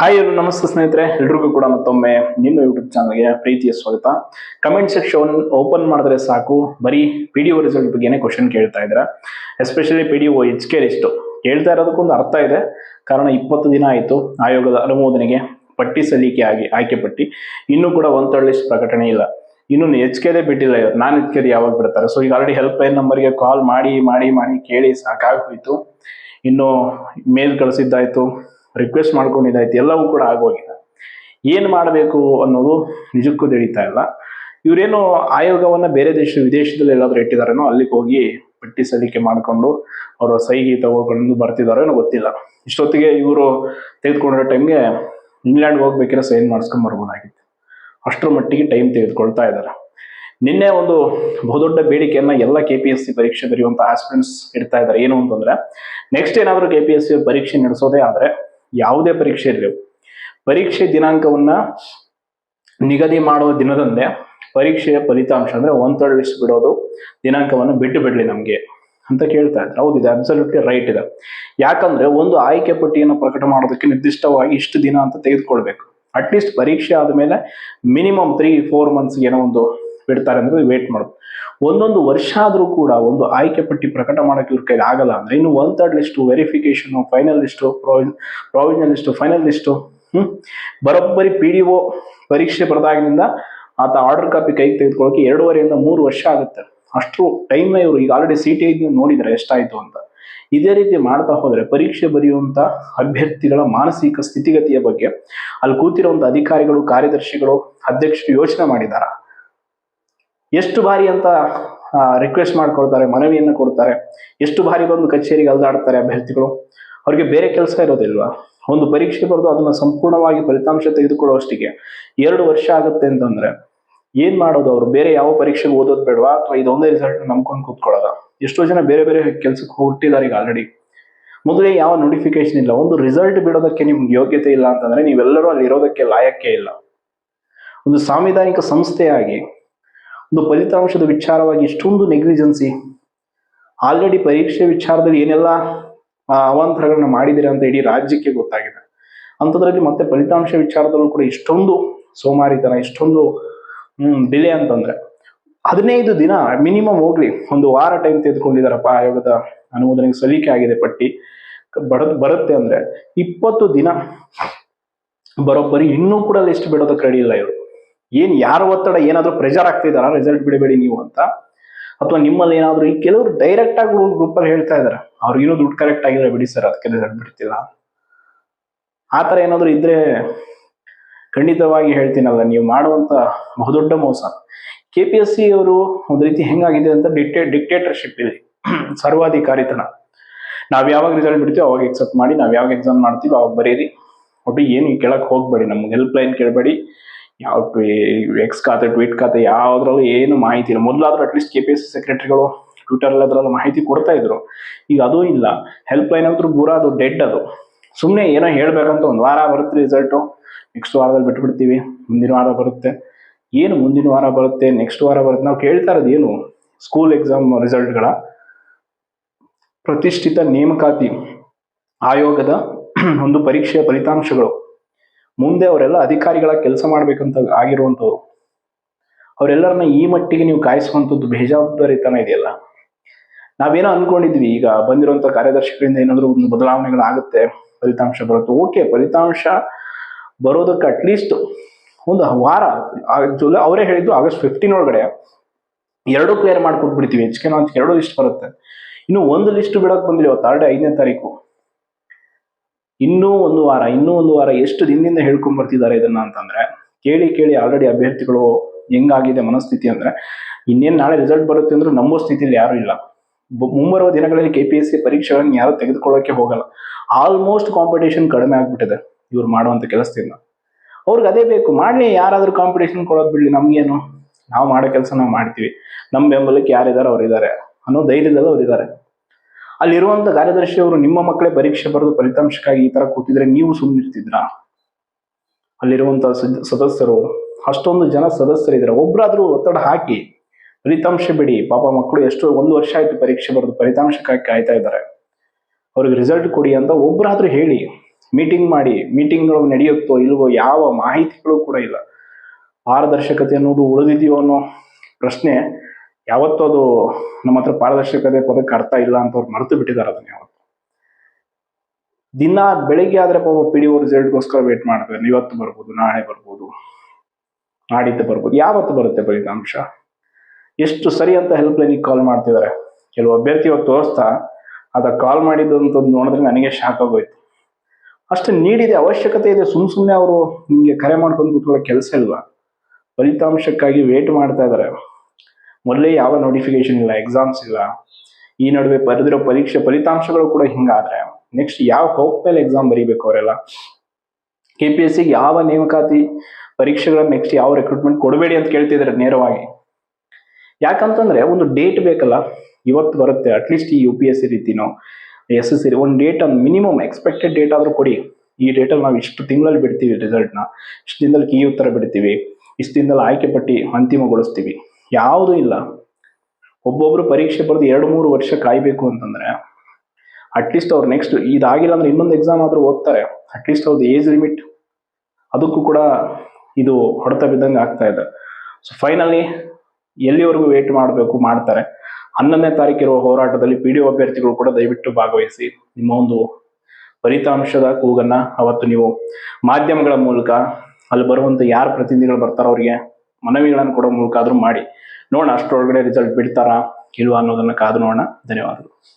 Hi ಎಲ್ಲರೂ, ನಮಸ್ತೆ ಸ್ನೇಹಿತರೆ. ಎಲ್ರಿಗೂ ಕೂಡ ಮತ್ತೊಮ್ಮೆ ನಿಮ್ಮ ಯೂಟ್ಯೂಬ್ ಚಾನಲ್ಗೆ ಪ್ರೀತಿಯ ಸ್ವಾಗತ. ಕಮೆಂಟ್ ಸೆಕ್ಷನ್ ಓಪನ್ ಮಾಡಿದ್ರೆ ಸಾಕು. ಬರೀ ಪಿ ಡಿ ಒ ರಿಸಲ್ಟ್ ಬಗ್ಗೆನೇ ಕ್ವಶನ್ ಕೇಳ್ತಾ ಇದ್ದಾರೆ. Especially P D O H K list ಹೇಳ್ತಾ ಇರೋದಕ್ಕೊಂದು ಅರ್ಥ ಇದೆ. ಕಾರಣ ಇಪ್ಪತ್ತು ದಿನ ಆಯಿತು. ಆಯೋಗದ ಅನುಮೋದನೆಗೆ ಪಟ್ಟಿ ಸಲ್ಲಿಕೆ ಆಗಿ ಆಯ್ಕೆ ಪಟ್ಟಿ. ಇನ್ನೂ ಕೂಡ ಥರ್ಡ್ ಲಿಸ್ಟ್ ಪ್ರಕಟಣೆ ಇಲ್ಲ. ಇನ್ನು ಎಚ್ ಕೆದೇ ಬಿಟ್ಟಿಲ್ಲ. ನಾನು ಎಚ್ ಕೆದೇ ಯಾವಾಗ ಬಿಡ್ತಾರೆ? ಸೊ ಈಗ ಆಲ್ರೆಡಿ ಹೆಲ್ಪ್ ಲೈನ್ ನಂಬರ್ಗೆ ಕಾಲ್ ಮಾಡಿ ಮಾಡಿ ಮಾಡಿ ಕೇಳಿ ಸಾಕಾಗೋಯ್ತು ಇನ್ನು ಮೇಲ್ ಕಳಿಸಿದ್ದಾಯ್ತು. ರಿಕ್ವೆಸ್ಟ್ ಮಾಡ್ಕೊಂಡಿದ್ದಾಯ್ತು ಎಲ್ಲವೂ ಕೂಡ ಆಗೋಗಿದೆ ಏನು ಮಾಡಬೇಕು ಅನ್ನೋದು ನಿಜಕ್ಕೂ ತಿಳಿತಾ ಇಲ್ಲ. ಇವರೇನು ಆಯೋಗವನ್ನ ಬೇರೆ ದೇಶ, ವಿದೇಶದಲ್ಲಿ ಎಲ್ಲಾದರೂ ಇಟ್ಟಿದಾರೇನೋ, ಅಲ್ಲಿಗೆ ಹೋಗಿ ಪಟ್ಟಿ ಸಲ್ಲಿಕೆ ಮಾಡಿಕೊಂಡು ಅವರ ಸೈಗೆ ತಗೊಂಡು ಬರ್ತಿದಾರೋ ಗೊತ್ತಿಲ್ಲ. ಇಷ್ಟೊತ್ತಿಗೆ ಇವರು ತೆಗೆದುಕೊಂಡಿರೋ ಟೈಮ್ಗೆ ಇಂಗ್ಲೆಂಡ್ಗೆ ಹೋಗ್ಬೇಕಿರೋ ಸೈನ್ ಮಾಡಿಸ್ಕೊಂಡ್ ಬರ್ಬೋದಾಗಿತ್ತು. ಅಷ್ಟರ ಮಟ್ಟಿಗೆ ಟೈಮ್ ತೆಗೆದುಕೊಳ್ತಾ ಇದ್ದಾರೆ ನಿನ್ನೆ ಒಂದು ಬಹುದೊಡ್ಡ ಬೇಡಿಕೆಯನ್ನ ಎಲ್ಲ ಕೆ ಪಿ ಎಸ್ ಸಿ ಪರೀಕ್ಷೆ ಬರೆಯುವಂತ ಆಸ್ಪಿರೆಂಟ್ಸ್ ಇಡ್ತಾ ಇದ್ದಾರೆ ಏನು ಅಂತಂದ್ರೆ ನೆಕ್ಸ್ಟ್ ಏನಾದರೂ ಕೆ ಪಿ ಎಸ್ ಸಿ ಪರೀಕ್ಷೆ ನಡೆಸೋದೇ ಆದ್ರೆ ಯಾವುದೇ ಪರೀಕ್ಷೆ ಇರಲಿ ಪರೀಕ್ಷೆ ದಿನಾಂಕವನ್ನ ನಿಗದಿ ಮಾಡುವ ದಿನದಂದೇ ಪರೀಕ್ಷೆಯ ಫಲಿತಾಂಶ ಅಂದ್ರೆ ಲಿಸ್ಟ್ ಬಿಡೋದು ದಿನಾಂಕವನ್ನು ಬಿಟ್ಟು ಬಿಡ್ಲಿ ನಮಗೆ ಅಂತ ಕೇಳ್ತಾ ಇದ್ದಾರೆ ಹೌದು, ಇದು ಅಬ್ಸಲ್ಯೂಟ್ಲಿ ರೈಟ್ ಇದೆ. ಯಾಕಂದ್ರೆ ಒಂದು ಆಯ್ಕೆ ಪಟ್ಟಿಯನ್ನು ಪ್ರಕಟ ಮಾಡೋದಕ್ಕೆ ನಿರ್ದಿಷ್ಟವಾಗಿ ಇಷ್ಟು ದಿನ ಅಂತ ತೆಗೆದುಕೊಳ್ಬೇಕು. ಅಟ್ಲೀಸ್ಟ್ ಪರೀಕ್ಷೆ ಆದಮೇಲೆ ಮಿನಿಮಮ್ ತ್ರೀ ಫೋರ್ ಮಂತ್ಸ್ ಏನೋ ಒಂದು ಬಿಡ್ತಾರೆ ಅಂದ್ರೆ ವೇಟ್ ಮಾಡೋದು ಒಂದೊಂದು ವರ್ಷ ಆದರೂ ಕೂಡ ಒಂದು ಆಯ್ಕೆ ಪಟ್ಟಿ ಪ್ರಕಟ ಮಾಡೋಕೆ ಇವ್ರ ಕೈಲಿ ಆಗಲ್ಲ ಅಂದ್ರೆ ಇನ್ನು one third list verification final list provisional list final list hmm? ಬರೋಬ್ಬರಿ ಪಿ ಡಿ ಒ ಪರೀಕ್ಷೆ ಬರೆದಾಗಿನಿಂದ ಆತ ಆರ್ಡರ್ ಕಾಪಿ ಕೈಗೆ ತೆಗೆದುಕೊಳ್ಳೋಕೆ ಎರಡೂವರೆಯಿಂದ ಮೂರು ವರ್ಷ ಆಗುತ್ತೆ. ಅಷ್ಟು ಟೈಮ್ ಇವರು ಈಗ ಆಲ್ರೆಡಿ ಸಿ ಟಿ ನೋಡಿದ್ರೆ ಎಷ್ಟಾಯ್ತು ಅಂತ. ಇದೇ ರೀತಿ ಮಾಡ್ತಾ ಹೋದ್ರೆ ಪರೀಕ್ಷೆ ಬರೆಯುವಂತ ಅಭ್ಯರ್ಥಿಗಳ ಮಾನಸಿಕ ಸ್ಥಿತಿಗತಿಯ ಬಗ್ಗೆ ಅಲ್ಲಿ ಕೂತಿರುವಂತ ಅಧಿಕಾರಿಗಳು, ಕಾರ್ಯದರ್ಶಿಗಳು, ಅಧ್ಯಕ್ಷರು ಯೋಚನೆ ಮಾಡಿದಾರ. ಎಷ್ಟು ಬಾರಿ ಅಂತ ರಿಕ್ವೆಸ್ಟ್ ಮಾಡ್ಕೊಳ್ತಾರೆ ಮನವಿಯನ್ನು ಕೊಡ್ತಾರೆ, ಎಷ್ಟು ಬಾರಿ ಬಂದು ಕಚೇರಿಗೆ ಅಲ್ದಾಡ್ತಾರೆ ಅಭ್ಯರ್ಥಿಗಳು, ಅವ್ರಿಗೆ ಬೇರೆ ಕೆಲಸ ಇರೋದಿಲ್ವಾ? ಒಂದು ಪರೀಕ್ಷೆ ಬರೆದು ಅದನ್ನ ಸಂಪೂರ್ಣವಾಗಿ ಫಲಿತಾಂಶ ತೆಗೆದುಕೊಳ್ಳುವಷ್ಟಿಗೆ ಎರಡು ವರ್ಷ ಆಗುತ್ತೆ ಅಂತಂದ್ರೆ ಏನ್ ಮಾಡೋದು ಅವರು? ಬೇರೆ ಯಾವ ಪರೀಕ್ಷೆಗೆ ಓದೋದು ಬೇಡವಾ? ಅಥವಾ ಇದೊಂದೇ ರಿಸಲ್ಟ್ ನಂಬ್ಕೊಂಡು ಕೂತ್ಕೊಳ್ಳೋದ? ಎಷ್ಟೋ ಜನ ಬೇರೆ ಬೇರೆ ಕೆಲಸಕ್ಕೆ ಹುಟ್ಟಿದ್ದಾರೆ ಈಗ ಆಲ್ರೆಡಿ ಮೊದಲೇ ಯಾವ ನೋಟಿಫಿಕೇಶನ್ ಇಲ್ಲ. ಒಂದು ರಿಸಲ್ಟ್ ಬಿಡೋದಕ್ಕೆ ನಿಮ್ಗೆ ಯೋಗ್ಯತೆ ಇಲ್ಲ ಅಂತಂದ್ರೆ ನೀವೆಲ್ಲರೂ ಅಲ್ಲಿ ಇರೋದಕ್ಕೆ ಲಾಯಕ್ಕೆ ಇಲ್ಲ. ಒಂದು ಸಾಂವಿಧಾನಿಕ ಸಂಸ್ಥೆಯಾಗಿ ಒಂದು ಫಲಿತಾಂಶದ ವಿಚಾರವಾಗಿ ಇಷ್ಟೊಂದು ನೆಗ್ಲಿಜೆನ್ಸಿ. ಆಲ್ರೆಡಿ ಪರೀಕ್ಷೆ ವಿಚಾರದಲ್ಲಿ ಏನೆಲ್ಲ ಅವಾಂತರಗಳನ್ನ ಮಾಡಿದಿರ ಅಂತ ಇಡೀ ರಾಜ್ಯಕ್ಕೆ ಗೊತ್ತಾಗಿದೆ. ಅಂಥದ್ರಲ್ಲಿ ಮತ್ತೆ ಫಲಿತಾಂಶ ವಿಚಾರದಲ್ಲೂ ಕೂಡ ಇಷ್ಟೊಂದು ಸೋಮಾರಿತನ, ಇಷ್ಟೊಂದು ಡಿಲೇ ಅಂತಂದ್ರೆ. ಹದಿನೈದು ದಿನ ಮಿನಿಮಮ್ ಹೋಗ್ಲಿ, ಒಂದು ವಾರ ಟೈಮ್ ತೆಗೆದುಕೊಂಡಿದಾರಪ್ಪ ಆಯೋಗದ ಅನುಮೋದನೆಗೆ ಸಲ್ಲಿಕೆ ಆಗಿದೆ ಪಟ್ಟಿ. ಬಡ ಬರುತ್ತೆ ಅಂದ್ರೆ ಇಪ್ಪತ್ತು ದಿನ ಬರೋಬ್ಬರಿ ಇನ್ನೂ ಕೂಡ ಲಿಸ್ಟ್ ಬಿಡೋದಕ್ಕೆ ರೆಡಿ ಇಲ್ಲ ಇವರು. ಏನ್ ಯಾರ ಒತ್ತಡ ಏನಾದರೂ ಪ್ರೆಷರ್ ಆಗ್ತಿದಾರ ರಿಸಲ್ಟ್ ಬಿಡಬೇಡಿ ನೀವು ಅಂತ. ಅಥವಾ ನಿಮ್ಮಲ್ಲಿ ಏನಾದ್ರು ಈ ಕೆಲವರು ಡೈರೆಕ್ಟ್ ಆಗಿ ಗ್ರೂಪ್ ಅಲ್ಲಿ ಹೇಳ್ತಾ ಇದಾರೆ. ಏನೋ ದುಡ್ಡು ಕರೆಕ್ಟ್ ಆಗಿದ್ರೆ ಬಿಡಿ ಸರ್ ಅದಕ್ಕೆ ರಿಸಲ್ಟ್ ಬಿಡ್ತಿಲ್ಲ. ಆ ಥರ ಏನಾದರೂ ಇದ್ರೆ ಖಂಡಿತವಾಗಿ ಹೇಳ್ತೀನಲ್ಲ, ನೀವು ಮಾಡುವಂತ ಬಹುದೊಡ್ಡ ಮೋಸ. ಕೆ ಪಿ ಎಸ್ ಸಿ ಅವರು ಒಂದು ರೀತಿ ಹೆಂಗಾಗಿದೆ ಅಂತ ಡಿಕ್ಟೇ ಡಿಕ್ಟೇಟರ್ಶಿಪ್ ಇದೆ ಸರ್ವಾಧಿಕಾರಿತನ. ನಾವು ಯಾವಾಗ ರಿಸಲ್ಟ್ ಬಿಡ್ತೀವಿ ಅವಾಗ ಎಕ್ಸೆಪ್ಟ್ ಮಾಡಿ, ನಾವು ಯಾವಾಗ ಎಕ್ಸಾಮ್ ಮಾಡ್ತೀವಿ ಅವಾಗ ಬರೀರಿ. ಒಟ್ಟು ಏನು ಕೇಳಕ್ಕೆ ಹೋಗ್ಬೇಡಿ, ನಮ್ಗೆ ಹೆಲ್ಪ್ ಲೈನ್ ಕೇಳಬೇಡಿ. ಯಾವ ಎಕ್ಸ್ ಖಾತೆ ಟ್ವೀಟ್ ಖಾತೆ, ಯಾವ್ದ್ರಲ್ಲಿ ಏನು ಮಾಹಿತಿ ಇಲ್ಲ. ಮೊದಲಾದ್ರೂ at least K P S C ಸೆಕ್ರೆಟರಿಗಳು Twitter ಅದ್ರಲ್ಲ ಮಾಹಿತಿ ಕೊಡ್ತಾ ಇದ್ರು. ಈಗ ಅದೂ ಇಲ್ಲ. ಹೆಲ್ಪ್ ಲೈನ್ ಅಂತೂ ಪೂರಾ ಅದು ಡೆಡ್ ಅದು. ಸುಮ್ಮನೆ ಏನೋ ಹೇಳ್ಬೇಕಂತ ಒಂದು ವಾರ ಬರುತ್ತೆ ರಿಸಲ್ಟು ನೆಕ್ಸ್ಟ್ ವಾರದಲ್ಲಿ ಬಿಟ್ಬಿಡ್ತೀವಿ. ಮುಂದಿನ ವಾರ ಬರುತ್ತೆ. ಏನು ಮುಂದಿನ ವಾರ ಬರುತ್ತೆ ನೆಕ್ಸ್ಟ್ ವಾರ ಬರುತ್ತೆ ನಾವು ಕೇಳ್ತಾ ಇರೋದು ಏನು? ಸ್ಕೂಲ್ ಎಕ್ಸಾಮ್ ರಿಸಲ್ಟ್ಗಳ ಪ್ರತಿಷ್ಠಿತ ನೇಮಕಾತಿ ಆಯೋಗದ ಒಂದು ಪರೀಕ್ಷೆಯ ಫಲಿತಾಂಶಗಳು. ಮುಂದೆ ಅವರೆಲ್ಲ ಅಧಿಕಾರಿಗಳ ಕೆಲಸ ಮಾಡಬೇಕಂತ ಆಗಿರುವಂಥವ್ರು. ಅವರೆಲ್ಲರನ್ನ ಈ ಮಟ್ಟಿಗೆ ನೀವು ಕಾಯಿಸುವಂಥದ್ದು ಬೇಜವಾಬ್ದಾರಿತನ ಇದೆಯಲ್ಲ? ನಾವೇನೋ ಅನ್ಕೊಂಡಿದ್ವಿ, ಈಗ ಬಂದಿರುವಂತ ಕಾರ್ಯದರ್ಶಿಗಳಿಂದ ಏನಾದರೂ ಒಂದು ಬದಲಾವಣೆಗಳಾಗುತ್ತೆ ಫಲಿತಾಂಶ ಬರುತ್ತೆ. ಓಕೆ, ಫಲಿತಾಂಶ ಬರೋದಕ್ಕೆ ಅಟ್ಲೀಸ್ಟ್ ಒಂದು ವಾರ ಜುಲೈ, ಅವರೇ ಹೇಳಿದ್ದು ಆಗಸ್ಟ್ ಫಿಫ್ಟೀನ್ ಒಳಗಡೆ. ಎರಡು ಕ್ಲಿಯರ್ ಮಾಡ್ಕೊಟ್ಬಿಡ್ತೀವಿ ಕೆ ಅಂತ ಎರಡು ಲಿಸ್ಟ್ ಬರುತ್ತೆ. ಇನ್ನು ಒಂದು ಲಿಸ್ಟ್ ಬಿಡೋಕೆ ಬಂದಿಲ್ಲ, ಇವತ್ತು ಆಲ್ರೆಡಿ ಐದನೇ ತಾರೀಕು. ಇನ್ನೂ ಒಂದು ವಾರ, ಇನ್ನೂ ಒಂದು ವಾರ ಎಷ್ಟು ದಿನದಿಂದ ಹೇಳ್ಕೊಂಡ್ ಬರ್ತಿದ್ದಾರೆ ಇದನ್ನ ಅಂತಂದ್ರೆ, ಕೇಳಿ ಕೇಳಿ ಆಲ್ರೆಡಿ ಅಭ್ಯರ್ಥಿಗಳು ಹೆಂಗಾಗಿದೆ ಮನಸ್ಥಿತಿ ಅಂದ್ರೆ, ಇನ್ನೇನ್ ನಾಳೆ ರಿಸಲ್ಟ್ ಬರುತ್ತೆ ಅಂದ್ರೆ ನಂಬೋ ಸ್ಥಿತಿಯಲ್ಲಿ ಯಾರು ಇಲ್ಲ. ಮುಂಬರುವ ದಿನಗಳಲ್ಲಿ ಕೆ ಪಿ ಎಸ್ ಸಿ ಪರೀಕ್ಷೆಗಳನ್ನು ಯಾರು ತೆಗೆದುಕೊಳ್ಳೋಕೆ ಹೋಗಲ್ಲ. ಆಲ್ಮೋಸ್ಟ್ ಕಾಂಪಿಟೇಷನ್ ಕಡಿಮೆ ಆಗ್ಬಿಟ್ಟಿದೆ ಇವ್ರು ಮಾಡುವಂತ ಕೆಲಸದಿಂದ. ಅವ್ರಿಗೆ ಅದೇ ಬೇಕು, ಮಾಡ್ಲಿ, ಯಾರಾದ್ರೂ ಕಾಂಪಿಟೇಷನ್ ಕೊಡೋದು ಬಿಡ್ಲಿ, ನಮ್ಗೇನು? ನಾವು ಮಾಡೋ ಕೆಲಸ ನಾವು ಮಾಡ್ತೀವಿ. ನಮ್ಮ ಬೆಂಬಲಕ್ಕೆ ಯಾರಿದ್ದಾರೆ ಅವ್ರು ಇದ್ದಾರೆ ಅನ್ನೋ ಧೈರ್ಯದಲ್ಲಿ ಅವ್ರು ಇದ್ದಾರೆ ಅಲ್ಲಿರುವಂತ ಕಾರ್ಯದರ್ಶಿ ಅವರು ನಿಮ್ಮ ಮಕ್ಕಳೇ ಪರೀಕ್ಷೆ ಬರೆದು ಫಲಿತಾಂಶಕ್ಕಾಗಿ ಈ ತರ ಕೂತಿದ್ರೆ ನೀವು ಸುಮ್ಮನಿರ್ತಿದ್ರಾ ಅಲ್ಲಿರುವಂತ ಸದ್- ಸದಸ್ಯರು, ಅಷ್ಟೊಂದು ಜನ ಸದಸ್ಯರಿದ್ದಾರೆ. ಒಬ್ಬರಾದ್ರೂ ಒತ್ತಡ ಹಾಕಿ ಫಲಿತಾಂಶ ಬಿಡಿ. ಪಾಪ ಮಕ್ಕಳು ಎಷ್ಟು ಒಂದು ವರ್ಷ ಆಯ್ತು ಪರೀಕ್ಷೆ ಬರೆದು ಫಲಿತಾಂಶಕ್ಕಾಗಿ ಕಾಯ್ತಾ ಇದ್ದಾರೆ. ಅವ್ರಿಗೆ ರಿಸಲ್ಟ್ ಕೊಡಿ ಅಂತ ಒಬ್ಬರಾದ್ರೂ ಹೇಳಿ ಮೀಟಿಂಗ್ ಮಾಡಿ ಮೀಟಿಂಗ್ಗಳು ನಡೆಯುತ್ತೋ ಇಲ್ವೋ ಯಾವ ಮಾಹಿತಿಗಳು ಕೂಡ ಇಲ್ಲ. ಪಾರದರ್ಶಕತೆ ಅನ್ನೋದು ಉಳಿದಿದೆಯೋ ಅನ್ನೋ ಪ್ರಶ್ನೆ ಯಾವತ್ತೂ ಅದು ನಮ್ಮ ಹತ್ರ ಪಾರದರ್ಶಕತೆ ಪದಕ್ಕೆ ಅರ್ಥ ಇಲ್ಲ ಅಂತ ಅವ್ರು ಮರೆತು ಬಿಟ್ಟಿದ್ದಾರೆ ಅದನ್ನ ಯಾವತ್ತು. ದಿನ ಬೆಳಿಗ್ಗೆ ಆದ್ರೆ ಪಾಪ ಪಿ ಡಿ ಒ ರಿಸಲ್ಟ್ಗೋಸ್ಕರ ವೇಟ್ ಮಾಡ್ತಾರೆ ಇವತ್ತು ಬರ್ಬೋದು, ನಾಳೆ ಬರ್ಬೋದು, ನಾಡಿದ್ದು ಬರ್ಬೋದು, ಯಾವತ್ತು ಬರುತ್ತೆ ಫಲಿತಾಂಶ? ಎಷ್ಟು ಸರಿ ಅಂತ ಹೆಲ್ಪ್ ಲೈನಿಗೆ ಕಾಲ್ ಮಾಡ್ತಿದ್ದಾರೆ. ಕೆಲವು ಅಭ್ಯರ್ಥಿ ಇವತ್ತು ತೋರಿಸ್ತಾ, ಅದ ಕಾಲ್ ಮಾಡಿದ್ದು ಅಂತ ನೋಡಿದ್ರೆ ನನಗೆ ಶಾಕ್ ಆಗೋಯ್ತು. ಅಷ್ಟು ನೀಡಿದೆ ಅವಶ್ಯಕತೆ ಇದೆ. ಸುಮ್ ಸುಮ್ಮನೆ ಅವರು ನಿಮಗೆ ಕರೆ ಮಾಡ್ಕೊಂಡು ಕೂತ್ಕೊಳ್ಳೋ ಕೆಲಸ ಇಲ್ವಾ? ಫಲಿತಾಂಶಕ್ಕಾಗಿ ವೇಟ್ ಮಾಡ್ತಾ ಇದ್ದಾರೆ. ಮೊದಲೇ ಯಾವ ನೋಟಿಫಿಕೇಶನ್ ಇಲ್ಲ ಎಕ್ಸಾಮ್ಸ್ ಇಲ್ಲ, ಈ ನಡುವೆ ಬರೆದಿರೋ ಪರೀಕ್ಷೆ ಫಲಿತಾಂಶಗಳು ಕೂಡ ಹಿಂಗಾದ್ರೆ. ನೆಕ್ಸ್ಟ್ ಯಾವ ಹೋಪ್ ಮೇಲೆ ಎಕ್ಸಾಮ್ ಬರೀಬೇಕು ಅವರೆಲ್ಲ? ಕೆ ಪಿ ಎಸ್ ಸಿಗೆ ಯಾವ ನೇಮಕಾತಿ ಪರೀಕ್ಷೆಗಳ ನೆಕ್ಸ್ಟ್ ಯಾವ ರೆಕ್ರೂಟ್ಮೆಂಟ್ ಕೊಡಬೇಡಿ ಅಂತ ಕೇಳ್ತಿದ್ರೆ ನೇರವಾಗಿ. ಯಾಕಂತಂದ್ರೆ ಒಂದು ಡೇಟ್ ಬೇಕಲ್ಲ, ಇವತ್ತು ಬರುತ್ತೆ ಅಟ್ಲೀಸ್ಟ್ ಈ ಯು ಪಿ ಎಸ್ ಸಿ ರೀತಿನೋ ಎಸ್ ಎಸ್ ಸಿ ಒಂದು ಡೇಟ್ ಮಿನಿಮಮ್ ಎಕ್ಸ್ಪೆಕ್ಟೆಡ್ ಡೇಟ್ ಆದ್ರೂ ಕೊಡಿ. ಈ ಡೇಟಲ್ಲಿ ನಾವು ಇಷ್ಟು ತಿಂಗಳಲ್ಲಿ ಬಿಡ್ತೀವಿ ರಿಸಲ್ಟ್ನ ಇಷ್ಟು ದಿನದಲ್ಲಿ ಕೀ ಉತ್ತರ ಬಿಡ್ತೀವಿ. ಇಷ್ಟು ದಿನದಲ್ಲಿ ಆಯ್ಕೆ ಪಟ್ಟಿ ಅಂತಿಮಗೊಳಿಸ್ತೀವಿ. ಯಾವುದೂ ಇಲ್ಲ. ಒಬ್ಬೊಬ್ರು ಪರೀಕ್ಷೆ ಬರೆದು ಎರಡು ಮೂರು ವರ್ಷ ಕಾಯ್ಬೇಕು ಅಂತಂದ್ರೆ ಅಟ್ಲೀಸ್ಟ್ ಅವ್ರು ನೆಕ್ಸ್ಟ್ ಇದಾಗಿಲ್ಲ ಅಂದ್ರೆ ಇನ್ನೊಂದು ಎಕ್ಸಾಮ್ ಆದ್ರೂ ಓದ್ತಾರೆ. ಅಟ್ಲೀಸ್ಟ್ ಅವ್ರದ್ದು ಏಜ್ ಲಿಮಿಟ್ ಅದಕ್ಕೂ ಕೂಡ ಇದು ಹೊಡೆತ ಬಿದ್ದಂಗೆ ಆಗ್ತಾ ಇದೆ. ಸೊ ಫೈನಲಿ ಎಲ್ಲಿವರೆಗೂ ವೇಟ್ ಮಾಡಬೇಕು, ಮಾಡ್ತಾರೆ. ಹನ್ನೊಂದನೇ ತಾರೀಕಿರುವ ಹೋರಾಟದಲ್ಲಿ ಪಿ ಡಿ ಒ ಅಭ್ಯರ್ಥಿಗಳು ಕೂಡ ದಯವಿಟ್ಟು ಭಾಗವಹಿಸಿ. ನಿಮ್ಮ ಒಂದು ಫಲಿತಾಂಶದ ಕೂಗನ್ನ ಅವತ್ತು ನೀವು ಮಾಧ್ಯಮಗಳ ಮೂಲಕ ಅಲ್ಲಿ ಬರುವಂತ ಯಾರು ಪ್ರತಿನಿಧಿಗಳು ಬರ್ತಾರೋ ಅವರಿಗೆ ಮನವಿಗಳನ್ನು ಕೊಡೋ ಮೂಲಕ ಆದರೂ ಮಾಡಿ ನೋಡೋಣ ಅಷ್ಟರೊಳಗಡೆ ರಿಸಲ್ಟ್ ಬಿಡ್ತಾರಾ ಇಲ್ವಾ ಅನ್ನೋದನ್ನ ಕಾದು ನೋಡೋಣ. ಧನ್ಯವಾದಗಳು.